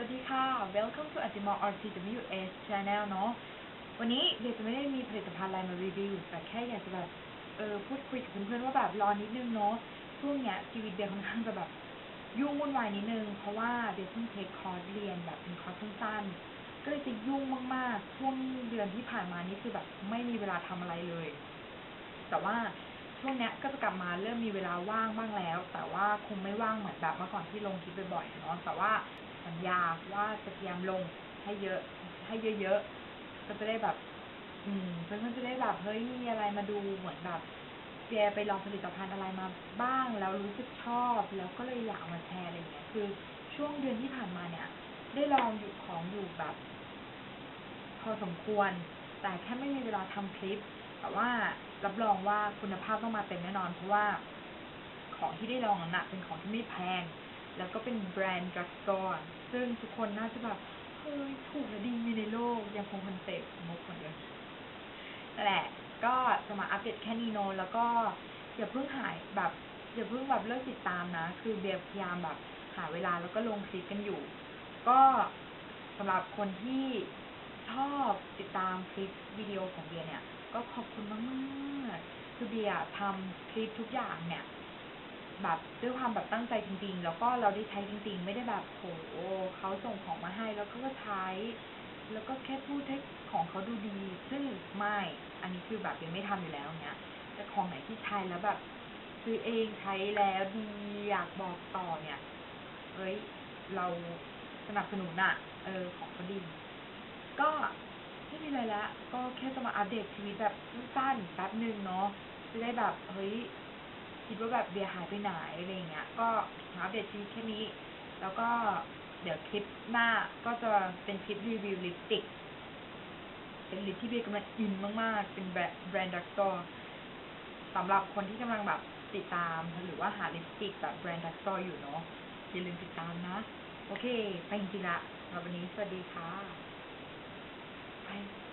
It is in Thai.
วัสดีค่ะ Welcome to Atimor RCWS Channel เนอะวันนี้เดี๋ยวจะไม่ได้มีผลิตภัณฑ์อะไรมารีวิว แต่แค่อยากจะแบบเออพูดคุยกับเพื่อนๆว่าแบบรอนิดนึงเนาะช่วงเนี้ยชีวิตเดียค่อนข้างจะแบบยุ่งวุ่นวายนิดนึง เพราะว่าเดี๋ยวเพิ่งเทคคอร์สเรียนแบบเป็นคอร์สสั้นๆ ก็เลยจะยุ่งมากๆ ช่วงเดือนที่ผ่านมานี่คือแบบไม่มีเวลาทำอะไรเลย แต่ว่าช่วงเนี้ยก็จะกลับมาเริ่มมีเวลาว่างบ้างแล้ว แต่ว่าคงไม่ว่างเหมือนแบบเมื่อก่อนที่ลงคลิปบ่อยๆเนาะแต่ว่า สัญญาว่าจะพยายามลงให้เยอะ ให้เยอะๆก็จะได้แบบ อืมเพื่อนๆจะได้แบบเฮ้ยมีอะไรมาดูเหมือนแบบเบียร์ไปลองผลิตภัณฑ์อะไรมาบ้างแล้วรู้สึกชอบ แล้วก็เลยอยากมาแชร์อะไรอย่างเงี้ย คือช่วงเดือนที่ผ่านมาเนี่ย ได้ลองอยู่ของอยู่แบบ พอสมควร แต่แค่ไม่มีเวลาทำคลิป แต่ว่ารับรองว่าคุณภาพต้องมาเต็มแน่นอน เพราะว่าของที่ได้ลองนั้นนะเป็นของที่ไม่แพง แล้วก็เป็นแบรนด์ดรักสตอร์ซึ่งทุกคนน่าจะแบบ เฮ้ย ถูกและดีมีในโลก ยังคงคอนเซ็ปต์มุกเหมือนเดิมนั่นแหละ ก็จะมาอัปเดตแค่นี้เนอะแล้วก็อย่าเพิ่งหายแบบอย่าเพิ่งแบบเลิกติดตามนะ คือเบียพยายามแบบหาเวลาแล้วก็ลงคลิปกันอยู่ ก็สำหรับคนที่ชอบติดตามคลิปวิดีโอของเบียเนี่ย ก็ขอบคุณมากๆคือเบียทำคลิปทุกอย่างเนี่ย แบบด้วยความแบบตั้งใจจริง ๆ แล้วก็เราได้ใช้จริง ๆ ไม่ได้แบบโหเขาส่งของมาให้แล้วก็ใช้ แล้วก็แค่พูดให้ของเขาดูดี ซึ่งไม่อันนี้คือแบบยังไม่ทำอยู่แล้วเนี้ยแต่ของไหนที่ใช้แล้วแบบ ซื้อเองใช้แล้วดีอยากบอกต่อเนี่ยเอ้ยเราสนับสนุนอะเออของเขาดี ก็ไม่มีอะไรละก็แค่จะมาอัปเดตชีวิตแบบสั้นๆแป๊บหนึ่งเนาะจะได้แบบเฮ้ย คิดว่าแบบเบียร์หายไปไหนอะไรอย่างเงี้ย ก็มาอัปเดตชีวิตแค่นี้ แล้วก็เดี๋ยวคลิปหน้าก็จะเป็นคลิปรีวิวลิปสติก เป็นลิปที่เบียร์กำลังอินมากๆ เป็นแบรนด์แบรนด์ดักสตอร์สำหรับคนที่กำลังแบบติดตามหรือว่าหาลิปสติกแบบแบรนด์ดักสตอร์อยู่เนาะอย่าลืมติดตามนะ โอเค ไปจริงๆละสำหรับวันนี้สวัสดีค่ะ ไป